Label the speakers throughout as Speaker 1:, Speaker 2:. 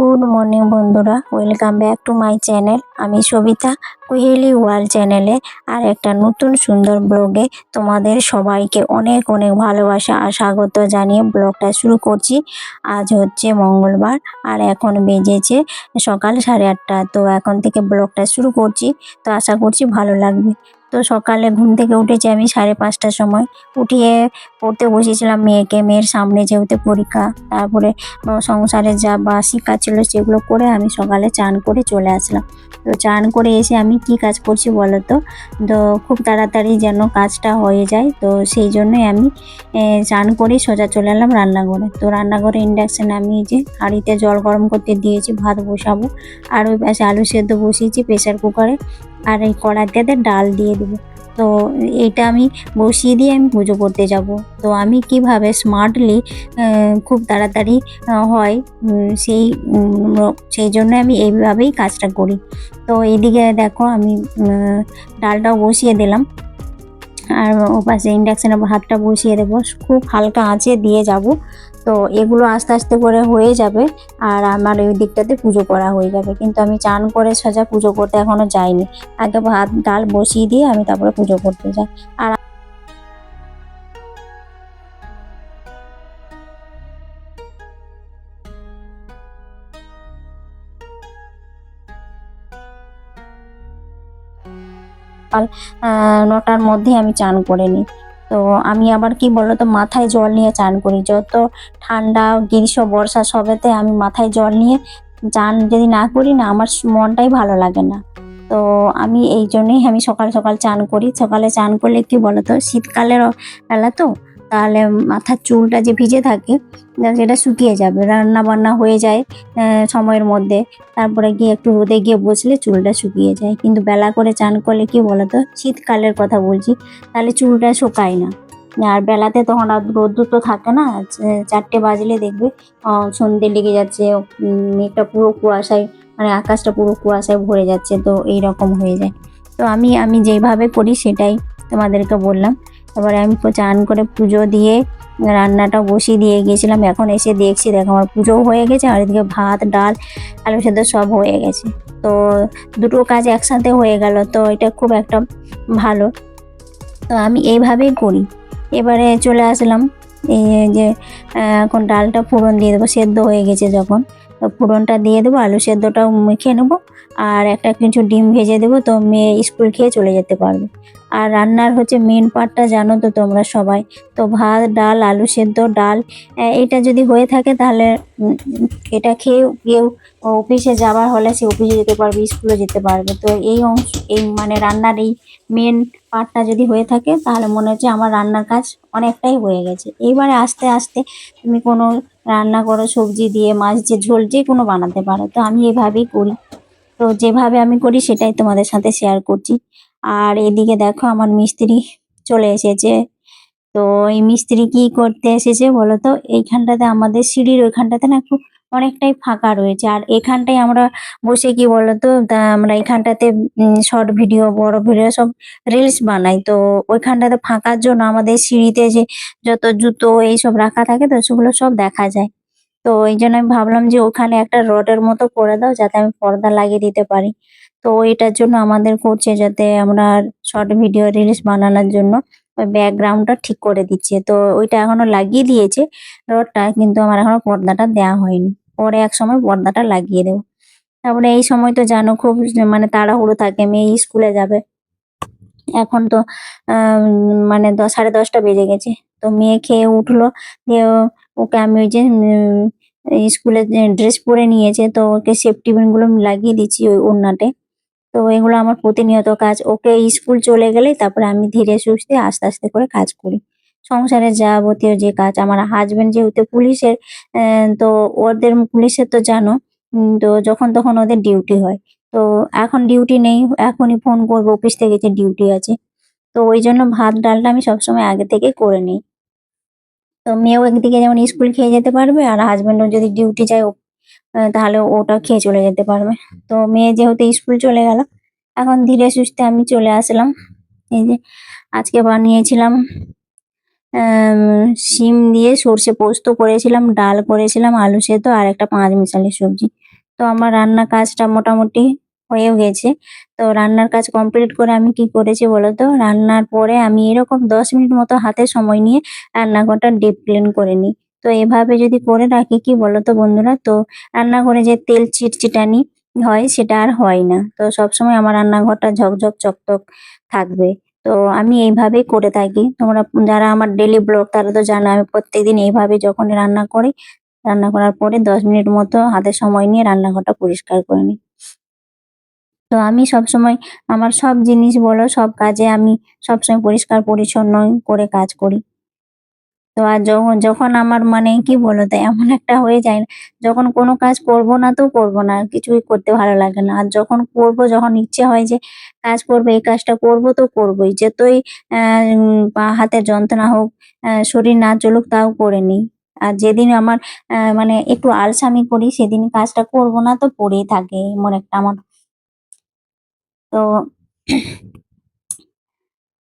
Speaker 1: Good morning বন্ধুরা, welcome back to my channel. আমি সবিতা, কুহেলি world চ্যানেলে, আর একটা নতুন সুন্দর ব্লগে তোমাদের সবাইকে অনেক অনেক ভালোবাসা আর স্বাগত জানিয়ে ব্লগটা শুরু করছি। আজ হচ্ছে মঙ্গলবার, আর এখন বেজেছে সকাল সাড়ে আটটা, তো এখন থেকে ব্লগটা শুরু করছি। তো আশা করছি ভালো লাগবে। তো সকালে ঘুম থেকে উঠেছি আমি সাড়ে পাঁচটার সময়। উঠিয়ে পড়তে বসেছিলাম মেয়েকে, মেয়ের সামনে যেহেতু পরীক্ষা, তারপরে সংসারে যা বাসি কাজ ছিল সেগুলো করে আমি সকালে চান করে চলে আসলাম। তো চান করে এসে আমি কি কাজ করছি বলো তো তো খুব তাড়াতাড়ি যেন কাজটা হয়ে যায়, তো সেই জন্যই আমি চান করে সোজা চলে এলাম রান্নাঘরে। তো রান্নাঘরে ইন্ডাকশানে আমি যে হাঁড়িতে জল গরম করতে দিয়েছি, ভাত বসাবো, আর ওই পাশে আলু সেদ্ধ বসিয়েছি প্রেসার কুকারে। আর এই কড়াইটাতে ডাল দিয়ে দেবো। তো এইটা আমি বসিয়ে দিয়ে আমি পুজো করতে যাব। তো আমি কীভাবে স্মার্টলি খুব তাড়াতাড়ি হয় সেই সেই জন্য আমি এইভাবেই কাজটা করি। তো এইদিকে দেখো আমি ডালটাও বসিয়ে দিলাম। আর ওপাশে পাশে ইন্ডাকশানে ভাতটা বসিয়ে দেবো। খুব হালকা আঁচে দিয়ে যাব। তো এগুলো আস্তে আস্তে করে হয়ে যাবে আর আমার ওই দিকটাতে পুজো করা হয়ে যাবে। কিন্তু আমি চান করে সাজা পুজো করতে এখনও যাইনি। আগে ভাত, ডাল বসিয়ে দিয়ে আমি তারপরে পুজো করতে যাই। আর নটার মধ্যে আমি চান করে নিই। তো আমি আবার কি বলতো, মাথায় জল নিয়ে চান করি। যত ঠান্ডা, গ্রীষ্ম, বর্ষা, সবেতে আমি মাথায় জল নিয়ে চান যদি না করি না, আমার মনটাই ভালো লাগে না। তো আমি এই জন্যেই আমি সকাল সকাল চান করি। সকালে চান করলে কি বলতো, শীতকালের বেলা তো তাহলে মাথার চুলটা যে ভিজে থাকে সেটা শুকিয়ে যাবে। রান্না বান্না হয়ে যায় সময়ের মধ্যে। তারপরে গিয়ে একটু রোদে গিয়ে বসলে চুলটা শুকিয়ে যায়। কিন্তু বেলা করে চান করলে কি বলতো? শীতকালের কথা বলছি, তাহলে চুলটা শুকায় না। আর বেলাতে তখন আর রোদ্দুর তো থাকে না চারটে বাজলে দেখবে সন্ধে লেগে যাচ্ছে মেঘটা পুরো কুয়াশায় মানে আকাশটা পুরো কুয়াশায় ভরে যাচ্ছে, তো এই রকম হয়ে যায়। তো আমি আমি যেইভাবে করি সেটাই তোমাদেরকে বললাম। এবারে আমি চান করে পুজো দিয়ে রান্নাটা বসিয়ে দিয়ে গিয়েছিলাম। এখন এসে দেখছি, দেখো আমার পুজোও হয়ে গেছে, আর এদিকে ভাত, ডাল, আলু সেদ্ধ সব হয়ে গেছে। তো দুটো কাজ একসাথে হয়ে গেল, তো এটা খুব একটা ভালো। তো আমি এইভাবেই করি। এবারে চলে আসলাম, এই যে এখন ডালটা ফোড়ন দিয়ে দেবো, সেদ্ধ হয়ে গেছে যখন। তো ফোড়নটা দিয়ে দেবো, আলু সেদ্ধটাও মেখে নেব, আর একটা কিছু ডিম ভেজে দেবো, তো মেয়ে স্কুল খেয়ে চলে যেতে পারবে। আর রান্নার হচ্ছে মেন পার্টটা জানো তো তোমরা সবাই। তো ভাত, ডাল, আলু সেদ্ধ, ডাল এটা যদি হয়ে থাকে তাহলে এটা খেয়ে কেউ অফিসে যাবার হলে সে অফিসে যেতে পারবে, স্কুলে যেতে পারবে। তো এই অংশ, এই মানে রান্নার এই মেন পার্টটা যদি হয়ে থাকে তাহলে মনে হচ্ছে আমার রান্নার কাজ অনেকটাই হয়ে গেছে। এইবারে আস্তে আস্তে তুমি কোনো রান্না করো, সবজি দিয়ে, মাছ দিয়ে, ঝোল যে কোনো বানাতে পারো। তো আমি এভাবেই করি। তো যেভাবে আমি করি সেটাই তোমাদের সাথে শেয়ার করছি। আর এদিকে দেখো আমার মিস্ত্রি চলে এসেছে। তো এই মিস্ত্রি কি করতে এসেছে বলো তো? এইখানটাতে আমাদের সিঁড়ির ওইখানটাতে না একটু অনেকটাই ফাঁকা রয়েছে। আর এখানটায় আমরা বসে কি বলতো তা? আমরা এখানটাতে শর্ট ভিডিও বড় ভিডিও সব রিলস বানাই। তো ওইখানটাতে ফাঁকার জন্য আমাদের সিঁড়িতে যে যত জুতো এইসব রাখা থাকে তো সেগুলো সব দেখা যায়। তো এই জন্য আমি ভাবলাম যে ওখানে একটা রডের মতো করে দাও যাতে আমি পর্দা লাগিয়ে দিতে পারি। তো এটার জন্য আমাদের করছে যাতে আমরা শর্ট ভিডিও রিলস বানানোর জন্য ব্যাকগ্রাউন্ডটা ঠিক করে দিচ্ছে। তো ওইটা এখনও লাগিয়ে দিয়েছে রডটা কিন্তু আমার এখনও পর্দাটা দেওয়া হয়নি। পরে এক সময় পর্দাটা লাগিয়ে দেবো। তারপরে এই সময় তো জানো খুব মানে তাড়াহুড়ো থাকে, মেয়ে স্কুলে যাবে। এখন তো মানে দশ সাড়ে দশটা বেজে গেছে। তো মেয়ে খেয়ে উঠল, দিয়ে ওকে আমি ওই যে স্কুলে ড্রেস পরে নিয়েছে, তো ওকে সেফটি গুলো লাগিয়ে দিচ্ছি ওই ওড়নাতে। তো এগুলো আমার প্রতিনিয়ত কাজ। ওকে স্কুল চলে গেলেই তারপরে আমি ধীরে সুস্থে আস্তে আস্তে করে কাজ করি। সংসারের যাবতীয় যে কাজ, আমার হাজবেন্ড যেহেতু পুলিশের তো ওদের পুলিশের তো জানো তো যখন তখন ওদের ডিউটি হয়। তো এখন ডিউটি নেই, এখনই ফোন করব অফিস থেকে যে ডিউটি আছে। তো ওই জন্য ভাত, ডালটা আমি সবসময় আগে থেকে করে নিই। তো মেয়েও একদিকে যেমন স্কুল খেয়ে যেতে পারবে, আর হাজবেন্ডও যদি ডিউটি যায় তাহলে ওটা খেয়ে চলে যেতে পারবে। তো মেয়ে যেহেতু স্কুল চলে গেল, এখন ধীরে সুস্থে আমি চলে আসলাম। এই যে আজকে বানিয়েছিলাম শিম দিয়ে সর্ষে পোস্ত করেছিলাম, ডাল করেছিলাম, আলু সেদ্ধ আর একটা পাঁচ মিশালি সবজি। তো আমার রান্না কাজটা মোটামুটি হয়েও গেছে। তো রান্নার কাজ কমপ্লিট করে আমি কি করেছি বলতো রান্নার পরে আমি এরকম দশ মিনিট মতো হাতে সময় নিয়ে রান্নাঘরটা ডিপ ক্লিন করে নিই। তো এভাবে যদি করে রাখি, কি বলতো বন্ধুরা? তো রান্নাঘরে যে তেল চিটচিটানি হয়, সেটা আর হয় না। তো সবসময় আমার রান্নাঘরটা ঝকঝক, চকচক থাকবে। তো আমি এইভাবেই করে থাকি। তোমরা যারা আমার ডেলি ব্লগ তারা তো জানো, আমি প্রত্যেকদিন এইভাবে যখন রান্না করি, রান্না করার পরে দশ মিনিট মতো হাতে সময় নিয়ে রান্নাঘরটা পরিষ্কার করে নিই। তো আমি সবসময় আমার সব জিনিস বলো, সব কাজে আমি সবসময় পরিষ্কার, পরিচ্ছন্ন করে কাজ করি। তো আর যখন যখন আমার মানে কি বলতো এমন একটা হয়ে যায় না, যখন কোনো কাজ করব না তো করব না, কিছুই করতে ভালো লাগে না। আর যখন করব, যখন ইচ্ছে হয় যে কাজ করব, এই কাজটা করব তো করবই, যতই হাতের যন্ত্রণা হোক শরীর না চলুক তাও করে নিই। আর যেদিন আমার মানে একটু আলসামি করি, সেদিন কাজটা করব না তো পড়েই থাকে, এমন একটা আমার। তো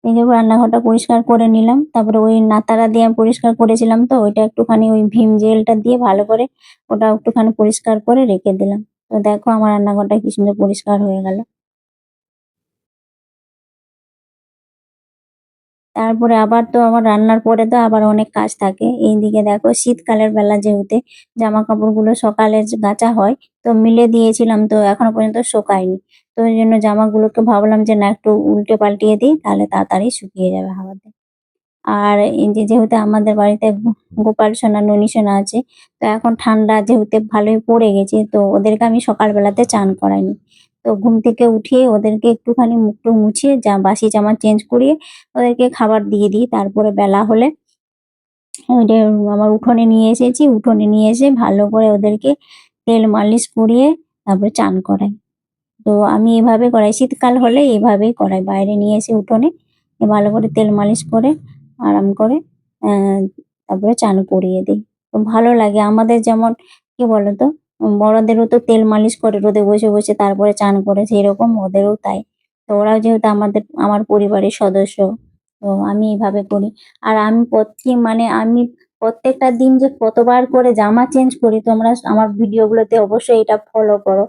Speaker 1: যে রান্নাঘরটা পরিষ্কার করে নিলাম। তারপরে ওই নাতারা দিয়ে পরিষ্কার করেছিলাম তো, ওইটা একটুখানি ওই ভীম জেলটা দিয়ে ভালো করে ওটা একটুখানি পরিষ্কার করে রেখে দিলাম। তো দেখো আমার রান্নাঘরটা কি সুন্দর পরিষ্কার হয়ে গেল। তারপরে আবার তো আমার রান্নার পরে তো আবার অনেক কাজ থাকে। এইদিকে দেখো শীতকালের বেলা যেহেতু জামা কাপড়গুলো সকালে কাচা হয়, তো মিলে দিয়েছিলাম তো এখনও পর্যন্ত শুকায়নি। তো ওই জন্য জামাগুলোকে ভাবলাম যে না একটু উল্টে পাল্টিয়ে দিই, তাহলে তাড়াতাড়ি শুকিয়ে যাবে হাওয়াতে। আর যে যেহেতু আমাদের বাড়িতে গোপাল সোনা, ননী সোনা আছে, তো এখন ঠান্ডা যেহেতু ভালোই পড়ে গেছে, তো ওদেরকে আমি সকালবেলাতে চান করাইনি। তো ঘুম থেকে উঠিয়ে ওদেরকে একটুখানি মুখটু মুছিয়ে যা বাসি জামা চেঞ্জ করিয়ে ওদেরকে খাবার দিয়ে দিই। তারপরে বেলা হলে আমার উঠোনে নিয়ে এসেছি, উঠোনে নিয়ে এসে ভালো করে ওদেরকে তেল মালিশ করিয়ে তারপরে চান করাই। তো আমি এভাবে করাই। শীতকাল হলে এভাবেই করাই। বাইরে নিয়ে এসে উঠোনে ভালো করে তেল মালিশ করে, আরাম করে তারপরে চান করিয়ে দিই। তো ভালো লাগে। আমাদের যেমন, কি বলতো? বড়দেরও তো তেল মালিশ করে রোদে বসে বসে তারপরে চান করে সেই রকম ওদেরও তাই। তো ওরাও যেহেতু আমাদের, আমার পরিবারের সদস্য, তো আমি এইভাবে করি। আর আমি প্রত্যেক মানে আমি প্রত্যেকটা দিন যে কতবার করে জামা চেঞ্জ করি, তোমরা আমার ভিডিওগুলোতে অবশ্যই এটা ফলো করো।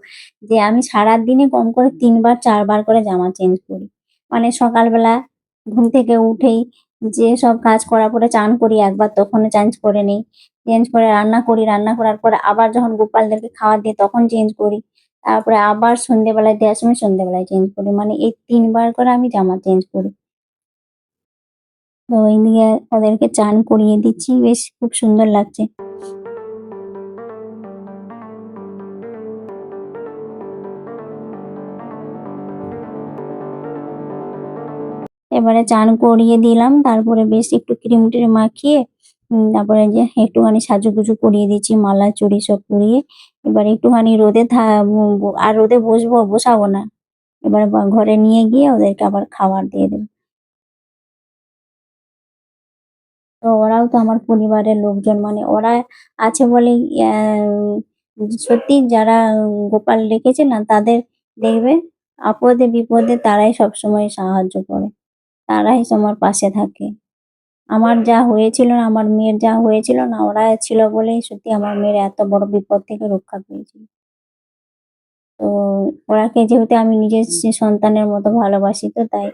Speaker 1: যে আমি সারা দিনে কম করে তিনবার, চারবার করে জামা চেঞ্জ করি। মানে সকালবেলা ঘুম থেকে উঠেই যে সব কাজ করার পরে চান করি, একবার তখন চেঞ্জ করে নিই। চেঞ্জ করে রান্না করি, রান্না করার পরে আবার যখন গোপালদেরকে খাওয়া দিই তখন চেঞ্জ করি। তারপরে আবার সন্ধেবেলায় দেওয়ার সময় সন্ধ্যেবেলায় চেঞ্জ করি। মানে এই তিনবার করে আমি জামা চেঞ্জ করি। তো এইদিকে ওদেরকে চান করিয়ে দিচ্ছি। বেশ খুব সুন্দর লাগছে। এবারে চান করিয়ে দিলাম। তারপরে বেশ একটু ক্রিম ট্রিম মাখিয়ে তারপরে যে একটুখানি সাজুগুজু করিয়ে দিচ্ছি মালা, চুড়ি সব পরিয়ে। এবার একটুখানি রোদে আর রোদে বসবো, বসাবো না। এবার ঘরে নিয়ে গিয়ে ওদেরকে আবার খাবার দিয়ে দেবো। তো ওরাও তো আমার পরিবারের লোকজন মানে ওরা আছে বলে সত্যি যারা গোপাল রেখেছে না, তাদের দেখবে আপদে বিপদে তারাই সবসময় সাহায্য করে। তারাই আমার পাশে থাকে। আমার যা হয়েছিল না আমার মেয়ের যা হয়েছিল না ওরা ছিল বলেই সত্যি আমার মেয়ের এত বড় বিপদ থেকে রক্ষা পেয়েছিল। তো ওরাকে যেহেতু আমি নিজের সন্তানের মতো ভালোবাসি তো তাই।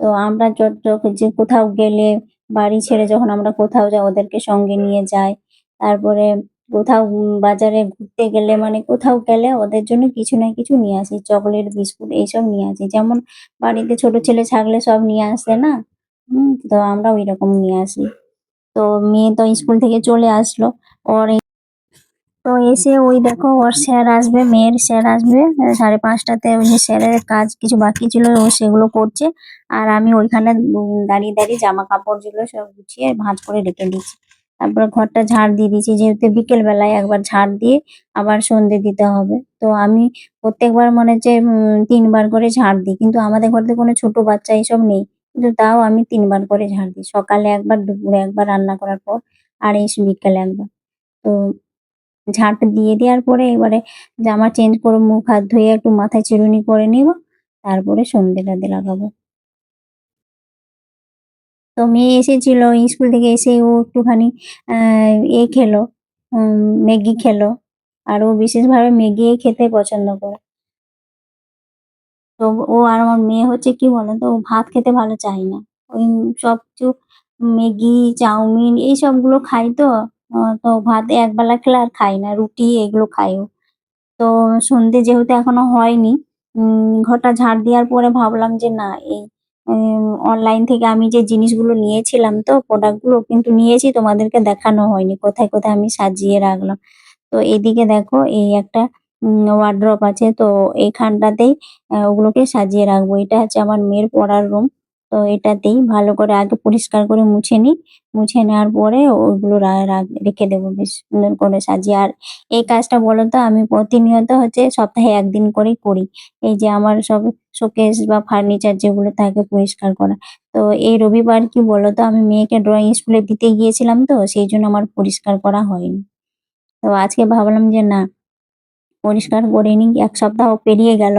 Speaker 1: তো আমরা যত যে কোথাও গেলে বাড়ি ছেড়ে যখন আমরা কোথাও যাই ওদেরকে সঙ্গে নিয়ে যাই। তারপরে কোথাও বাজারে ঘুরতে গেলে মানে কোথাও গেলে ওদের জন্য কিছু না কিছু নিয়ে আসি চকলেট বিস্কুট এইসব নিয়ে আসি। যেমন বাড়িতে ছোট ছেলে থাকলে সব নিয়ে আসে না? তো আমরা ওই রকম নিয়ে আসি। তো মেয়ে তো স্কুল থেকে চলে আসলো। ওর তো এসে ওই দেখো ওর স্যার আসবে, মেয়ের স্যার আসবে। সাড়ে পাঁচটাতে ওই যে স্যারের কাজ কিছু বাকি ছিল, ও সেগুলো করছে। আর আমি ওইখানে দাঁড়িয়ে দাঁড়িয়ে জামা কাপড় যেগুলো সব গুছিয়ে ভাঁজ করে রেখে দিচ্ছি তারপরে ঘরটা ঝাড় দিয়ে দিয়েছি, যেহেতু বিকেল বেলায় একবার ঝাড় দিয়ে আবার সন্ধে দিতে হবে। তো আমি প্রত্যেকবার মনে হচ্ছে তিনবার করে ঝাড় দিই। কিন্তু আমাদের ঘরে কোনো ছোট বাচ্চা এইসব নেই। কিন্তু তাও আমি তিনবার করে ঝাড় দিই। সকালে একবার, দুপুরে একবার রান্না করার পর, আর এই বিকালে একবার। তো ঝাঁট দিয়ে দেওয়ার পরে এবারে জামা চেঞ্জ করে মুখ, হাত ধুয়ে একটু মাথায় চিরুনি করে নিব, তারপরে সন্ধেটাতে লাগাবো। তো মেয়ে এসেছিল, স্কুল থেকে এসে ও একটুখানি এ খেলো ম্যাগি খেলো, আর ও বিশেষভাবে ম্যাগি খেতে পছন্দ করে। তো ও আর আমার মেয়ে হচ্ছে কি বলতো, ও ভাত খেতে ভালো চায় না। ওই সব কিছু ম্যাগি, চাউমিন এই সবগুলো খাই তো তো ভাত একবেলা খেলে আর খাই না, রুটি এগুলো খাই ও। তো সন্ধে যেহেতু এখনও হয়নি ঘরটা ঝাড় দেওয়ার পরে ভাবলাম যে না, এই অনলাইন থেকে আমি যে জিনিসগুলো নিয়েছিলাম তো প্রোডাক্টগুলো কিন্তু নিয়েছি, তোমাদেরকে দেখানো হয়নি, কোথায় কোথায় আমি সাজিয়ে রাখলাম। তো এদিকে দেখো, এই একটা ওয়ার্ড্রপ আছে। তো এইখানটাতেই ওগুলোকে সাজিয়ে রাখব। এটা হচ্ছে আমার মেয়ের পড়ার রুম তো এটাতেই ভালো করে আগে পরিষ্কার করে মুছে নিই। মুছে নেওয়ার পরে ওগুলো রেখে দেবো বেশ সুন্দর করে সাজিয়ে। আর এই কাজটা বলো তো, আমি প্রতিনিয়ত হচ্ছে সপ্তাহে একদিন করেই করি। এই যে আমার সব শোকেস বা ফার্নিচার যেগুলো থাকে পরিষ্কার করা। তো এই রবিবার কি বলতো আমি মেয়েকে ড্রয়িং স্কুলে দিতে গিয়েছিলাম তো, সেই জন্য আমার পরিষ্কার করা হয়নি। তো আজকে ভাবলাম যে না পরিষ্কার করে নিই, এক সপ্তাহ পেরিয়ে গেল।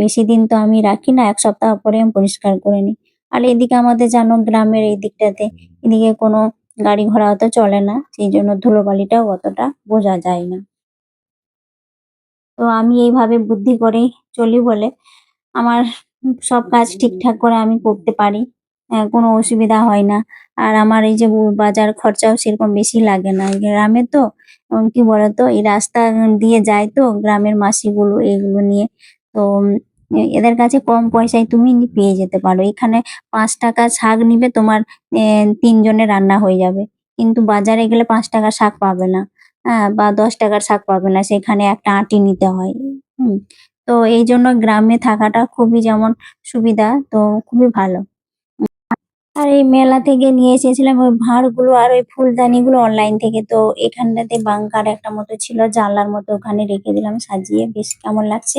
Speaker 1: বেশি দিন তো আমি রাখি না, এক সপ্তাহ পরে আমি পরিষ্কার করে নিই। আর এদিকে আমাদের জানো গ্রামের এই দিকটাতে এদিকে কোনো গাড়ি ঘোড়া অত চলে না, সেই জন্য ধুলোবালিটাও অতটা বোঝা যায় না। তো আমি এইভাবে বুদ্ধি করে চলি বলে আমার সব কাজ ঠিকঠাক করে আমি করতে পারি কোনো অসুবিধা হয় না। আর আমার এই যে বাজার খরচাও সেরকম বেশি লাগে না। গ্রামে তো কি বলতো, এই রাস্তা দিয়ে যায় তো গ্রামের মাসিগুলো এগুলো নিয়ে। তো এদের কাছে কম পয়সায় তুমি পেয়ে যেতে পারো। এখানে পাঁচ টাকা শাক নিবে তোমার তিনজনের রান্না হয়ে যাবে। কিন্তু বাজারে গেলে পাঁচ টাকার শাক পাবে না। হ্যাঁ বা দশ টাকার শাক পাবে না। সেখানে একটা আঁটি নিতে হয়। হুম, তো এই জন্য গ্রামে থাকাটা খুবই যেমন সুবিধা, তো খুবই ভালো। আর এই মেলা থেকে নিয়ে এসেছিলাম ওই ভাঁড়গুলো আর ওই ফুলদানি গুলো অনলাইন থেকে। তো এখানটাতে বাংকার একটা মতো ছিল, জানলার মতো ওখানে রেখে দিলাম, সাজিয়ে বেশ কেমন লাগছে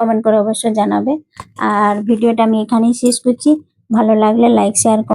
Speaker 1: কমেন্ট করে অবশ্যই জানাবে। আর ভিডিওটা আমি এখানেই শেষ করছি। ভালো লাগলে লাইক শেয়ার